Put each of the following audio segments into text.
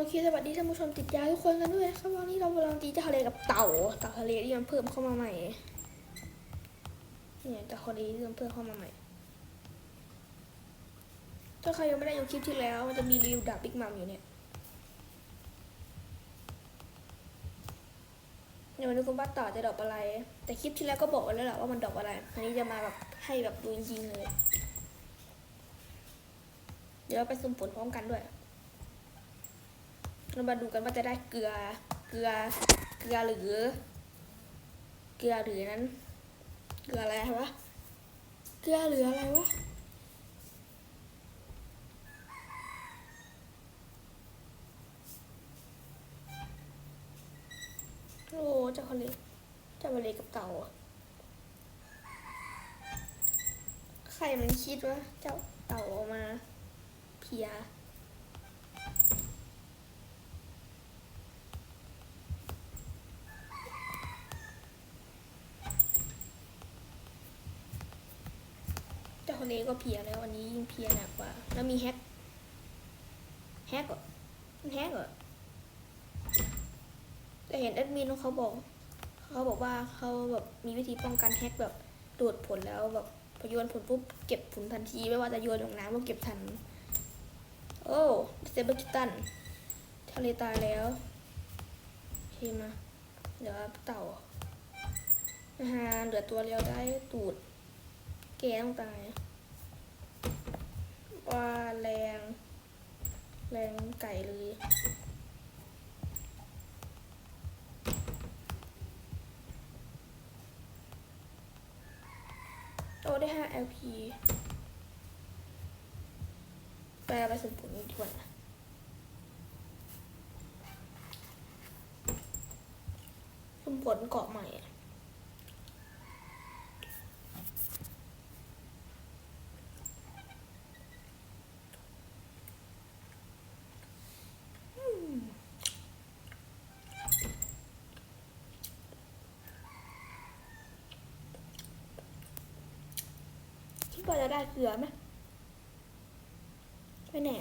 โอเคสวัสดีท่านผู้ชมติดยาทุกคนกันด้วยนะครับวันนี้เรากำลังตีเจ้าทะเลกับเต่าเต่าทะเลที่มันเพิ่มเข้ามาใหม่เนี่ยเต่าทะเลที่มันเพิ่มเข้ามาใหม่ ถ้าใครยังไม่ได้ดูคลิปที่แล้ว มันจะมีรีวิวดาบบิ๊กมัมอยู่เนี่ยเดี๋ยวมาดูกันว่าต่อจะดอกอะไร แต่คลิปที่แล้วก็บอกไว้แล้วแหละว่ามันดอกอะไร อันนี้จะมาแบบให้แบบดูจริงๆเลย เดี๋ยวเราไปสุ่มผลพร้อมกันด้วย เรามาดูกันว่าจะได้เกลือ เกลือ เกลือหรือ เกลือหรือนั้น เกลืออะไรวะ เกลือหรืออะไรวะ โอ้เจ้าทะเลเจ้าทะเลกับเต่าใครมันคิดว่าเจ้าเต่าออกมาเพีย เจ้าคนนี้ก็เพียแล้ววันนี้ยิ่งเพียหนักกว่า แล้วมีแฮกแฮกเหรอมันแฮกเหรอแต่เห็นแอดมินเขาบอกเขาบอกว่าเขาแบบมีวิธีป้องกันแฮกแบบตรวจผลแล้วแบบพอโยนผลปุ๊บเก็บผลทันทีไม่ว่าจะโยนลงน้ำก็เก็บทัน โอ้เซเบอร์กิตันทะเลตายแล้วโอเคมาเดี๋ยวเต่าอาหารเหลือตัวเดียวได้ตูดเกต้องตาย ว่าแรง แรงไก่เลยโอ้ได้ 5 LP ไปเอาไปสุ่มผลดีกว่านะสุ่มผลเกาะใหม่อะ คิด ว่าจะได้เกลือไหมไม่แน่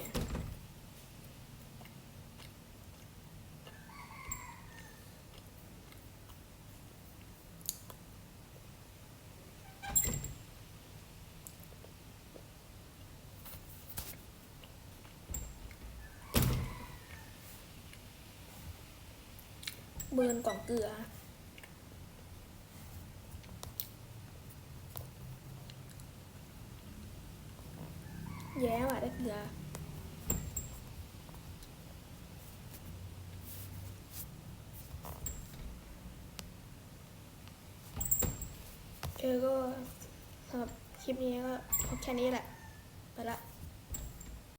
เบิร์นกล่องเกลือ แย่ว่ะได้เกลือเออก็สำหรับคลิปนี้ก็พอแค่นี้แหละ ไปละ